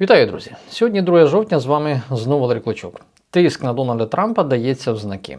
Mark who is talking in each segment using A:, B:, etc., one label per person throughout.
A: Вітаю, друзі! Сьогодні 2 жовтня з вами знову Валерій Клочок. Тиск на Дональда Трампа дається в знаки.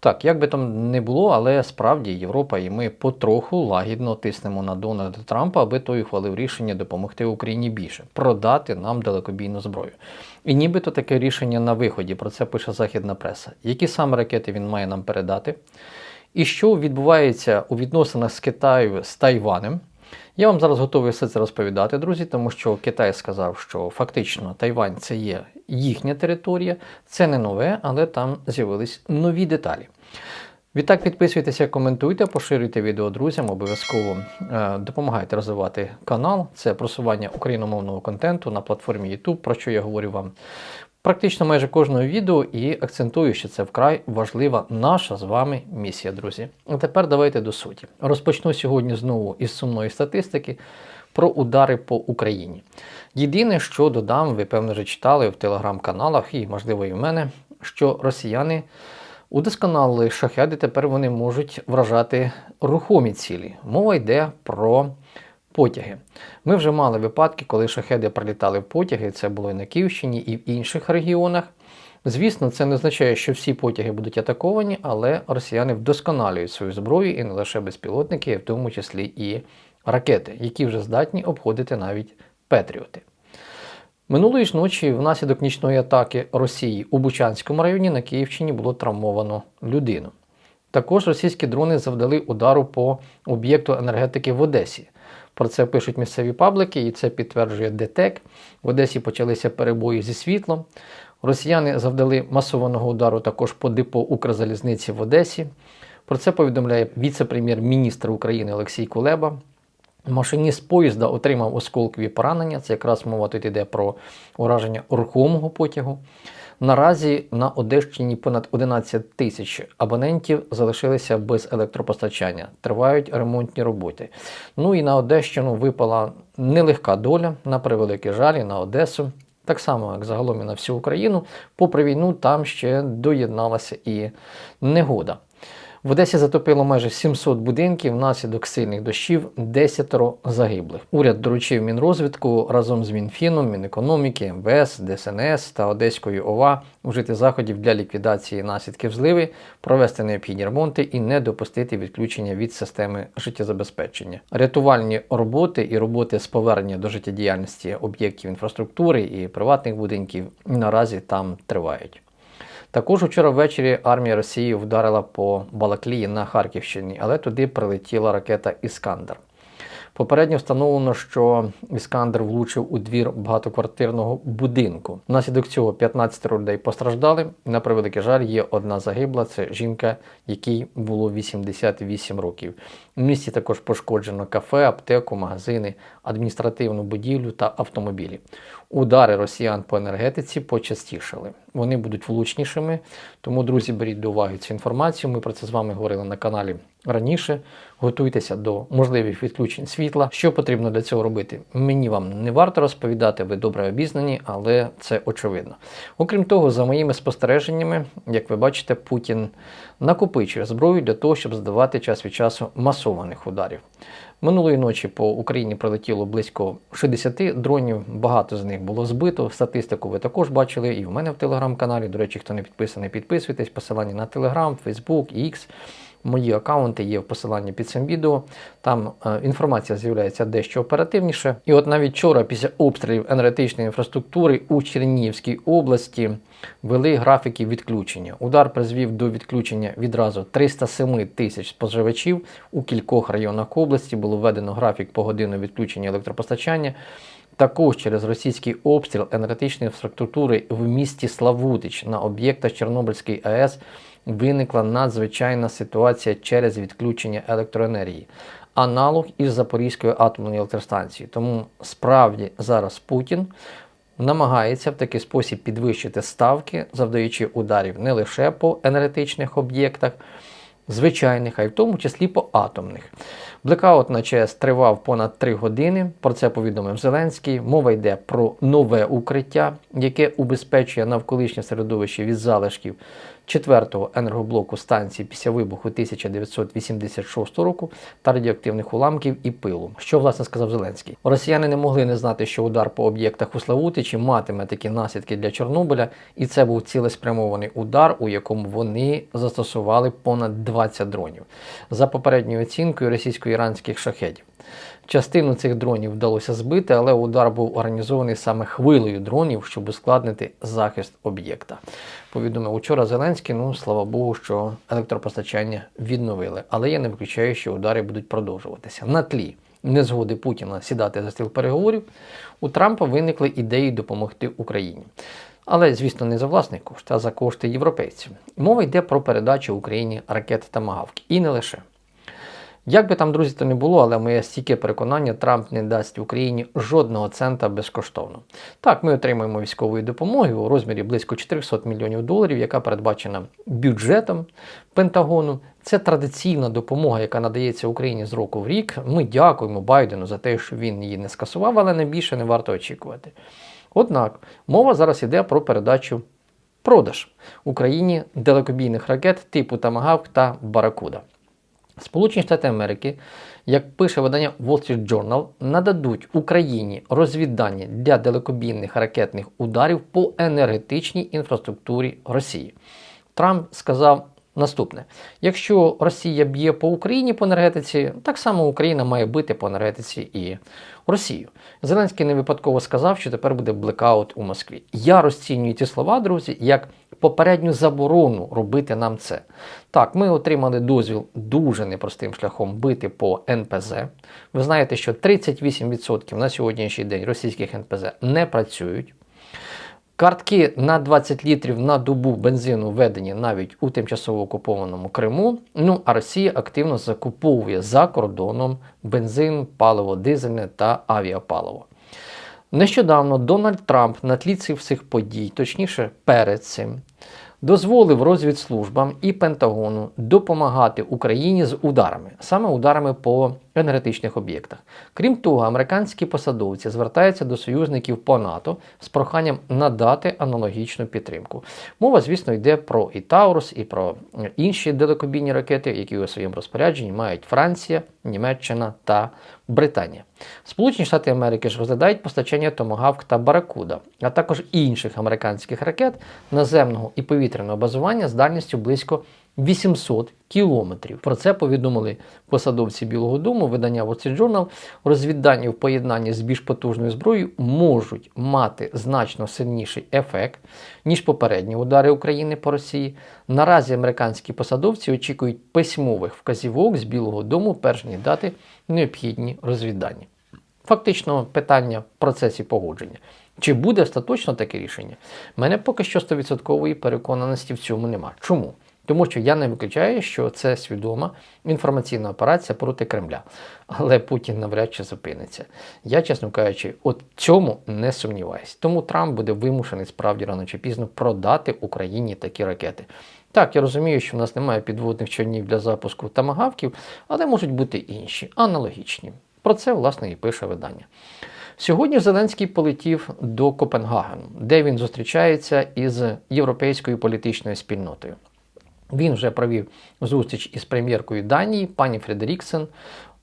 A: Так, як би там не було, але справді Європа і ми потроху лагідно тиснемо на Дональда Трампа, аби той ухвалив рішення допомогти Україні більше, продати нам далекобійну зброю. І нібито таке рішення на виході, про це пише західна преса. Які саме ракети він має нам передати? І що відбувається у відносинах з Китаю з Тайванем? Я вам зараз готовий все це розповідати, друзі, тому що Китай сказав, що фактично Тайвань це є їхня територія, це не нове, але там з'явились нові деталі. Відтак підписуйтеся, коментуйте, поширюйте відео друзям, обов'язково е, допомагайте розвивати канал. Це просування україномовного контенту на платформі YouTube, про що я говорю вам практично майже кожного відео і акцентую, що це вкрай важлива наша з вами місія, друзі. А тепер давайте до суті. Розпочну сьогодні знову із сумної статистики про удари по Україні. Єдине, що додам, ви певно вже читали в телеграм-каналах і, можливо, і в мене, що росіяни удосконалили шахеди, тепер вони можуть вражати рухомі цілі. Мова йде про потяги. Ми вже мали випадки, коли шахеди прилітали потяги, це було і на Київщині, і в інших регіонах. Звісно, це не означає, що всі потяги будуть атаковані, але росіяни вдосконалюють свою зброю і не лише безпілотники, в тому числі і ракети, які вже здатні обходити навіть Петріоти. Минулої ж ночі, внаслідок нічної атаки Росії у Бучанському районі на Київщині було травмовано людину. Також російські дрони завдали удару по об'єкту енергетики в Одесі. Про це пишуть місцеві паблики, і це підтверджує ДТЕК. В Одесі почалися перебої зі світлом. Росіяни завдали масованого удару також по депо Укрзалізниці в Одесі. Про це повідомляє віце-прем'єр-міністр України Олексій Кулеба. Машиніст поїзда отримав осколкові поранення. Це якраз мова тут йде про ураження рухомого потягу. Наразі на Одещині понад 11 тисяч абонентів залишилися без електропостачання. Тривають ремонтні роботи. Ну і на Одещину випала нелегка доля, на превеликий жалі на Одесу. Так само, як загалом і на всю Україну, попри війну, там ще доєдналася і негода. В Одесі затопило майже 700 будинків внаслідок сильних дощів, 10 загиблих. Уряд доручив Мінрозвідку разом з Мінфіном, Мінекономіки, МВС, ДСНС та Одеською ОВА вжити заходів для ліквідації наслідків зливи, провести необхідні ремонти і не допустити відключення від системи життєзабезпечення. Рятувальні роботи і роботи з повернення до життєдіяльності об'єктів інфраструктури і приватних будинків наразі там тривають. Також вчора ввечері армія Росії вдарила по Балаклії на Харківщині, але туди прилетіла ракета Іскандер. Попередньо встановлено, що Іскандер влучив у двір багатоквартирного будинку. Внаслідок цього 15 людей постраждали. На превеликий жаль, є одна загибла. Це жінка, якій було 88 років. У місті також пошкоджено кафе, аптеку, магазини, адміністративну будівлю та автомобілі. Удари росіян по енергетиці почастішали. Вони будуть влучнішими. Тому, друзі, беріть до уваги цю інформацію. Ми про це з вами говорили на каналі раніше. Готуйтеся до можливих відключень світла. Що потрібно для цього робити? Мені вам не варто розповідати, ви добре обізнані, але це очевидно. Окрім того, за моїми спостереженнями, як ви бачите, Путін накопичує зброю для того, щоб здавати час від часу масованих ударів. Минулої ночі по Україні прилетіло близько 60 дронів. Багато з них було збито. Статистику ви також бачили і в мене в телеграм-каналі. До речі, хто не підписаний, підписуйтесь. Посилання на Телеграм, Фейсбук, X. Мої аккаунти є в посиланні під цим відео. Там е, інформація з'являється дещо оперативніше. І от навіть вчора, після обстрілів енергетичної інфраструктури у Чернігівській області вели графіки відключення. Удар призвів до відключення відразу 307 тисяч споживачів. У кількох районах області було введено графік погодинного відключення електропостачання. Також через російський обстріл енергетичної інфраструктури в місті Славутич на об'єктах Чорнобильської АЕС виникла надзвичайна ситуація через відключення електроенергії, аналог із Запорізькою атомною електростанцією. Тому справді зараз Путін намагається в такий спосіб підвищити ставки, завдаючи ударів не лише по енергетичних об'єктах. Звичайних, а й в тому числі по атомних. Блекаут на ЧАЕС тривав понад 3 години. Про це повідомив Зеленський. Мова йде про нове укриття, яке убезпечує навколишнє середовище від залишків четвертого енергоблоку станції після вибуху 1986 року та радіоактивних уламків і пилу. Що власне сказав Зеленський? Росіяни не могли не знати, що удар по об'єктах у Славутичі матиме такі наслідки для Чорнобиля, і це був цілеспрямований удар, у якому вони застосували понад 20 дронів. За попередньою оцінкою російсько-іранських шахедів. Частину цих дронів вдалося збити, але удар був організований саме хвилею дронів, щоб ускладнити захист об'єкта. Повідомив учора Зеленський. Ну слава Богу, що електропостачання відновили. Але я не виключаю, що удари будуть продовжуватися. На тлі незгоди Путіна сідати за стіл переговорів. У Трампа виникли ідеї допомогти Україні. Але, звісно, не за власний кошт, а за кошти європейців. Мова йде про передачу Україні ракет та магавки. І не лише. Як би там, друзі, то не було, але моє стійке переконання, Трамп не дасть Україні жодного цента безкоштовно. Так, ми отримаємо військової допомоги у розмірі близько 400 мільйонів доларів, яка передбачена бюджетом Пентагону. Це традиційна допомога, яка надається Україні з року в рік. Ми дякуємо Байдену за те, що він її не скасував, але не більше не варто очікувати. Однак мова зараз йде про передачу продаж Україні далекобійних ракет типу Тамагавк та Баракуда. Сполучені Штати Америки, як пише видання Wall Street Journal, нададуть Україні розвіддані для далекобійних ракетних ударів по енергетичній інфраструктурі Росії. Трамп сказав наступне: якщо Росія б'є по Україні по енергетиці, так само Україна має бити по енергетиці і Росію. Зеленський не випадково сказав, що тепер буде блекаут у Москві. Я розцінюю ці слова, друзі, як попередню заборону робити нам це. Так, ми отримали дозвіл дуже непростим шляхом бити по НПЗ. Ви знаєте, що 38% на сьогоднішній день російських НПЗ не працюють. Картки на 20 літрів на добу бензину введені навіть у тимчасово окупованому Криму. Ну а Росія активно закуповує за кордоном бензин, паливо дизельне та авіапаливо. Нещодавно Дональд Трамп на тлі цих всіх подій, точніше перед цим, дозволив розвідслужбам і Пентагону допомагати Україні з ударами, саме ударами по енергетичних об'єктах. Крім того, американські посадовці звертаються до союзників по НАТО з проханням надати аналогічну підтримку. Мова, звісно, йде про і Таурус, і про інші далекобійні ракети, які у своєму розпорядженні мають Франція, Німеччина та Британія. Сполучені Штати Америки ж розглядають постачання Томагавк та Баракуда, а також інших американських ракет наземного і повітряного базування з дальністю близько 800 кілометрів. Про це повідомили посадовці Білого Дому, видання Wall Street Journal. Розвіддані в поєднанні з більш потужною зброєю можуть мати значно сильніший ефект, ніж попередні удари України по Росії. Наразі американські посадовці очікують письмових вказівок з Білого Дому, перш ніж дати необхідні розвіддані. Фактично, питання в процесі погодження. Чи буде остаточно таке рішення? Мене поки що 100% переконаності в цьому нема. Чому? Тому що я не виключаю, що це свідома інформаційна операція проти Кремля. Але Путін навряд чи зупиниться. Я, чесно кажучи, от цьому не сумніваюсь. Тому Трамп буде вимушений справді рано чи пізно продати Україні такі ракети. Так, я розумію, що в нас немає підводних човнів для запуску тамагавків, але можуть бути інші, аналогічні. Про це, власне, і пише видання. Сьогодні Зеленський полетів до Копенгагену, де він зустрічається із європейською політичною спільнотою. Він вже провів зустріч із прем'єркою Данії, пані Фредеріксен.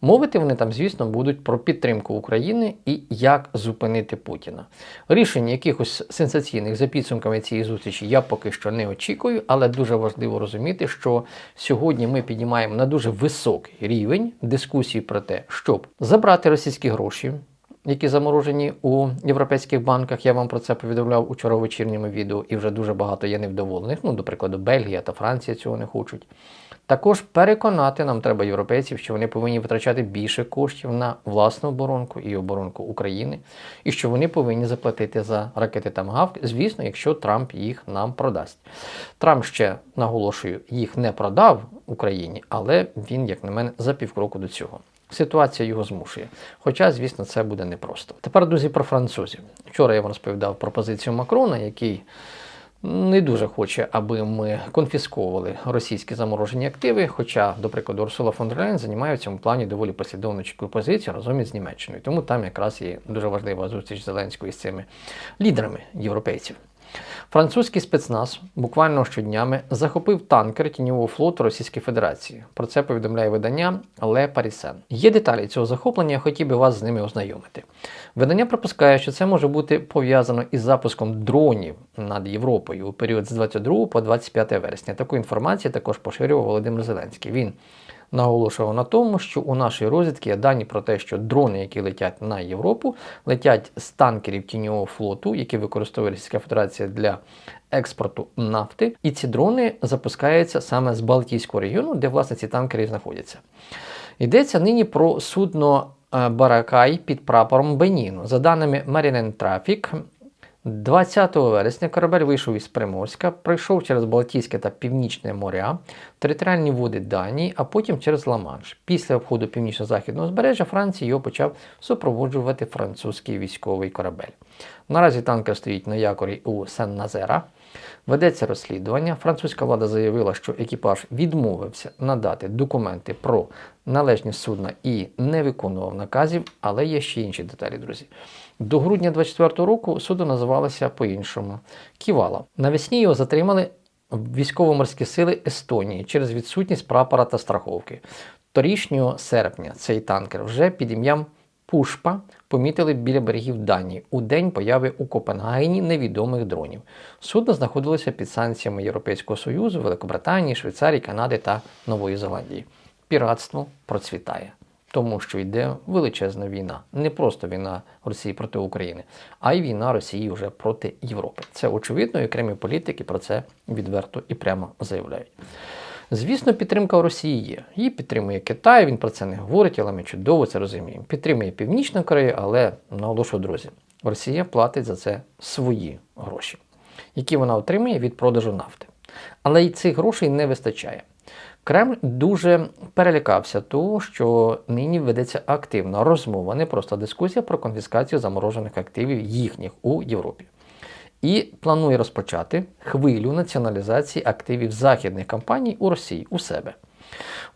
A: Мовити вони там, звісно, будуть про підтримку України і як зупинити Путіна. Рішень якихось сенсаційних за підсумками цієї зустрічі я поки що не очікую, але дуже важливо розуміти, що сьогодні ми піднімаємо на дуже високий рівень дискусії про те, щоб забрати російські гроші які заморожені у європейських банках. Я вам про це повідомляв учора в вечірньому відео, і вже дуже багато є невдоволених. Ну, до прикладу, Бельгія та Франція цього не хочуть. Також переконати нам треба європейців, що вони повинні витрачати більше коштів на власну оборонку і оборонку України, і що вони повинні заплатити за ракети Тамгавк, звісно, якщо Трамп їх нам продасть. Трамп ще наголошую, їх не продав Україні, але він, як на мене, за півкроку до цього. Ситуація його змушує. Хоча, звісно, це буде непросто. Тепер, друзі, про французів. Вчора я вам розповідав про позицію Макрона, який не дуже хоче, аби ми конфісковували російські заморожені активи. Хоча, до прикладу, Урсула фон Ляйн займає в цьому плані доволі послідовну чітку позицію разом із Німеччиною. Тому там якраз є дуже важлива зустріч Зеленської з цими лідерами європейців. Французький спецназ буквально щоднями захопив танкер тіньового флоту Російської Федерації. Про це повідомляє видання Le Parisien. Є деталі цього захоплення, я хотів би вас з ними ознайомити. Видання припускає, що це може бути пов'язано із запуском дронів над Європою у період з 22 по 25 вересня. Таку інформацію також поширював Володимир Зеленський. Він наголошував на тому, що у нашій розвідці є дані про те, що дрони, які летять на Європу, летять з танкерів тіньового флоту, які використовує Російська Федерація для експорту нафти. І ці дрони запускаються саме з Балтійського регіону, де власне ці танкери знаходяться. Йдеться нині про судно е, Баракай під прапором Беніну. За даними Marine Traffic, 20 вересня корабель вийшов із Приморська, пройшов через Балтійське та Північне моря, територіальні води Данії, а потім через Ла-Манш. Після обходу північно-західного узбережжя Франції його почав супроводжувати французький військовий корабель. Наразі танкер стоїть на якорі у Сен-Назера. Ведеться розслідування. Французька влада заявила, що екіпаж відмовився надати документи про належність судна і не виконував наказів, але є ще інші деталі, друзі. До грудня 24 року судно називалося по-іншому Ківала. Навесні його затримали військово-морські сили Естонії через відсутність прапора та страховки. Торішнього серпня цей танкер вже під ім'ям Пушпа помітили біля берегів Данії у день появи у Копенгагені невідомих дронів. Судно знаходилося під санкціями Європейського Союзу, Великобританії, Швейцарії, Канади та Нової Зеландії. Піратство процвітає, тому що йде величезна війна. Не просто війна Росії проти України, а й війна Росії вже проти Європи. Це очевидно, і окремі політики про це відверто і прямо заявляють. Звісно, підтримка Росії є. Її підтримує Китай, він про це не говорить, але ми чудово це розуміємо. Підтримує Північна Корея, але наголошую, друзі, Росія платить за це свої гроші, які вона отримує від продажу нафти. Але й цих грошей не вистачає. Кремль дуже перелякався того, що нині ведеться активна розмова, не просто дискусія про конфіскацію заморожених активів їхніх у Європі і планує розпочати хвилю націоналізації активів західних компаній у Росії у себе.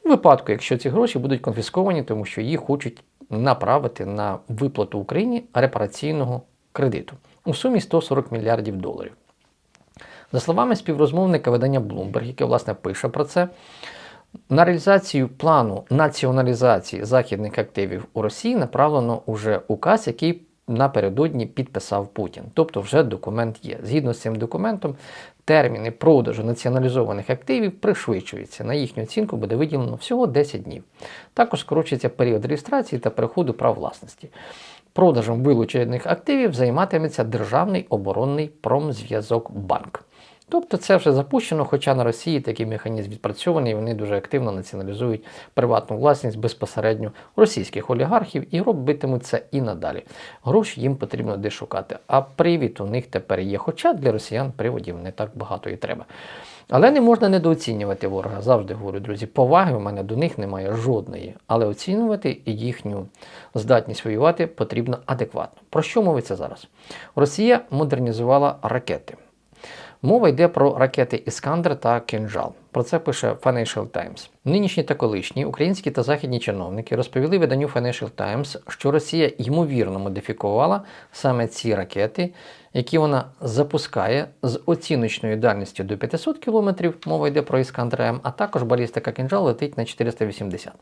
A: У випадку, якщо ці гроші будуть конфісковані, тому що їх хочуть направити на виплату Україні репараційного кредиту у сумі 140 мільярдів доларів. За словами співрозмовника видання Bloomberg, яке власне пише про це, на реалізацію плану націоналізації західних активів у Росії направлено уже указ, який напередодні підписав Путін. Тобто вже документ є. Згідно з цим документом, терміни продажу націоналізованих активів пришвидшуються. На їхню оцінку буде виділено всього 10 днів. Також скорочується період реєстрації та переходу прав власності. Продажем вилучених активів займатиметься Державний оборонний промзв'язок банк. Тобто це вже запущено, хоча на Росії такий механізм відпрацьований, вони дуже активно націоналізують приватну власність безпосередньо російських олігархів і робитимуть це і надалі. Гроші їм потрібно де шукати. А привід у них тепер є. Хоча для росіян приводів не так багато і треба. Але не можна недооцінювати ворога. Завжди говорю, друзі, поваги у мене до них немає жодної. Але оцінювати їхню здатність воювати потрібно адекватно. Про що мовиться зараз? Росія модернізувала ракети. Мова йде про ракети Іскандер та Кинжал. Про це пише Financial Times. Нинішні та колишні українські та західні чиновники розповіли виданню Financial Times, що Росія ймовірно модифікувала саме ці ракети, які вона запускає з оціночною дальністю до 500 км, мова йде про Іскандер М, а також балістика Кинжал летить на 480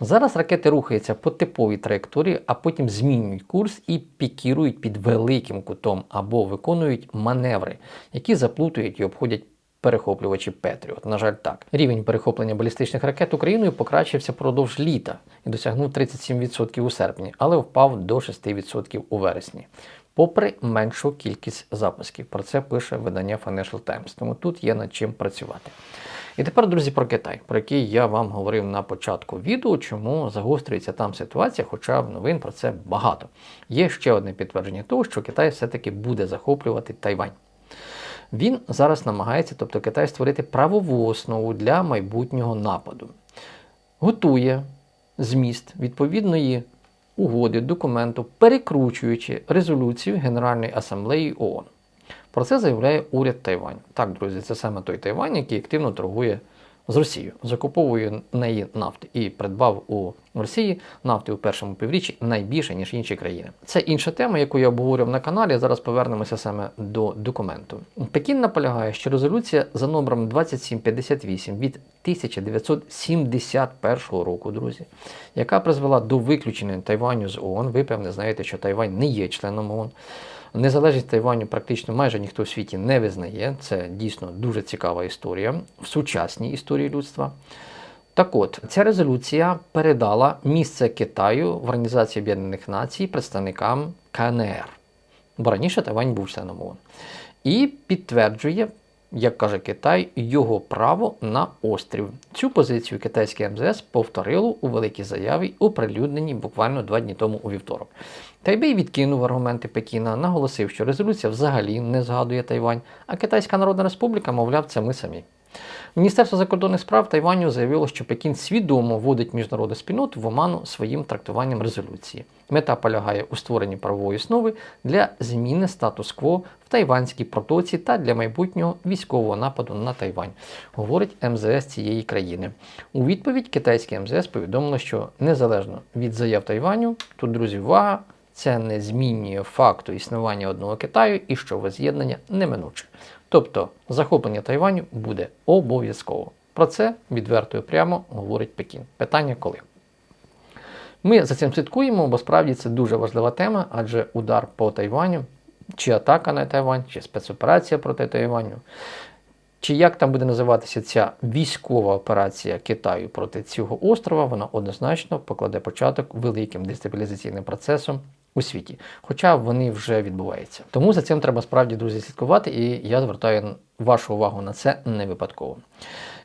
A: Зараз ракети рухаються по типовій траєкторії, а потім змінюють курс і пікірують під великим кутом або виконують маневри, які заплутують і обходять перехоплювачі Петріот. На жаль, так. Рівень перехоплення балістичних ракет Україною покращився продовж літа і досягнув 37% у серпні, але впав до 6% у вересні. Попри меншу кількість запусків, про це пише видання Financial Times, тому тут є над чим працювати. І тепер, друзі, про Китай, про який я вам говорив на початку відео, чому загострюється там ситуація, хоча новин про це багато. Є ще одне підтвердження того, що Китай все-таки буде захоплювати Тайвань. Він зараз намагається, тобто Китай, створити правову основу для майбутнього нападу. Готує зміст відповідної угоди, документу, перекручуючи резолюцію Генеральної асамблеї ООН. Про це заявляє уряд Тайвань. Так, друзі, це саме той Тайвань, який активно торгує з Росією, закуповує неї нафти і придбав у Росії нафти у першому півріччі найбільше, ніж інші країни. Це інша тема, яку я обговорював на каналі. Зараз повернемося саме до документу. Пекін наполягає, що резолюція за номером 2758 від 1971 року, друзі, яка призвела до виключення Тайваню з ООН. Ви певне знаєте, що Тайвань не є членом ООН. Незалежність Тайваню практично майже ніхто в світі не визнає. Це дійсно дуже цікава історія в сучасній історії людства. Так от, ця резолюція передала місце Китаю в Організації Об'єднаних Націй представникам КНР. Бо раніше Тайвань був членом ООН. І підтверджує, як каже Китай, його право на острів. Цю позицію китайське МЗС повторило у великій заяві, оприлюдненій буквально два дні тому у вівторок. Тайбей відкинув аргументи Пекіна, наголосив, що резолюція взагалі не згадує Тайвань, а Китайська Народна Республіка, мовляв, це ми самі. Міністерство закордонних справ Тайваню заявило, що Пекін свідомо вводить міжнародну спільноту в оману своїм трактуванням резолюції. Мета полягає у створенні правової основи для зміни статус-кво в Тайванській протоці та для майбутнього військового нападу на Тайвань, говорить МЗС цієї країни. У відповідь китайське МЗС повідомило, що незалежно від заяв Тайваню, тут друзі, увага, це не змінює факту існування одного Китаю і що воз'єднання неминуче. Тобто захоплення Тайваню буде обов'язково. Про це відверто і прямо говорить Пекін. Питання коли? Ми за цим слідкуємо, бо справді це дуже важлива тема, адже удар по Тайваню, чи атака на Тайвань, чи спецоперація проти Тайваню, чи як там буде називатися ця військова операція Китаю проти цього острова, вона однозначно покладе початок великим дестабілізаційним процесом у світі. Хоча вони вже відбуваються. Тому за цим треба справді, друзі, слідкувати, і я звертаю вашу увагу на це не випадково.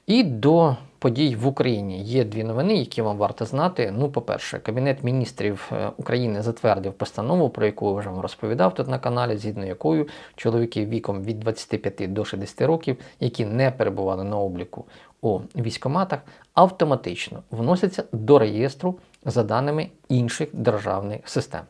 A: І до подій в Україні є дві новини, які вам варто знати. Ну, по-перше, Кабінет міністрів е, України затвердив постанову, про яку я вже вам розповідав тут на каналі, згідно якою чоловіки віком від 25 до 60 років, які не перебували на обліку у військоматах, автоматично вносяться до реєстру за даними інших державних систем.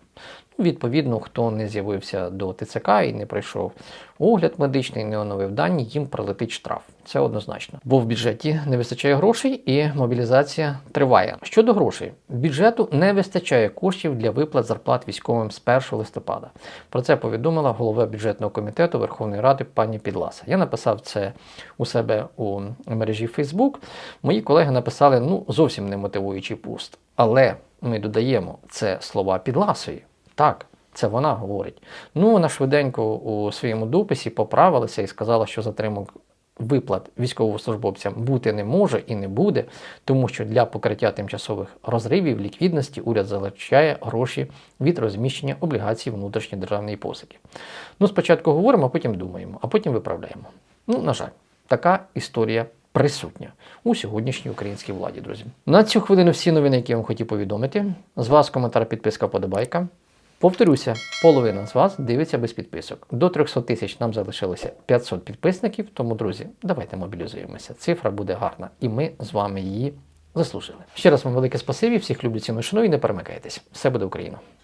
A: Відповідно, хто не з'явився до ТЦК і не пройшов огляд медичний, не оновив дані, їм прилетить штраф. Це однозначно. Бо в бюджеті не вистачає грошей і мобілізація триває. Щодо грошей, бюджету не вистачає коштів для виплат зарплат військовим з 1 листопада. Про це повідомила голова бюджетного комітету Верховної Ради пані Підласа. Я написав це у себе у мережі Facebook. Мої колеги написали ну зовсім не мотивуючий пуст. Але ми додаємо це слова Підласої. Так, це вона говорить. Ну, вона швиденько у своєму дописі поправилася і сказала, що затримок виплат військовослужбовцям бути не може і не буде, тому що для покриття тимчасових розривів ліквідності уряд залучає гроші від розміщення облігацій внутрішньої державної посики. Ну, спочатку говоримо, а потім думаємо, а потім виправляємо. Ну, на жаль, така історія. Присутня у сьогоднішній українській владі, друзі. На цю хвилину всі новини, які я вам хотів повідомити. З вас коментар, підписка, подобайка. Повторюся, половина з вас дивиться без підписок. До 300 тисяч нам залишилося 500 підписників. Тому, друзі, давайте мобілізуємося. Цифра буде гарна, і ми з вами її заслужили. Ще раз вам велике спасибі, всіх люблю ціну шану і не перемикайтесь. Все буде Україна!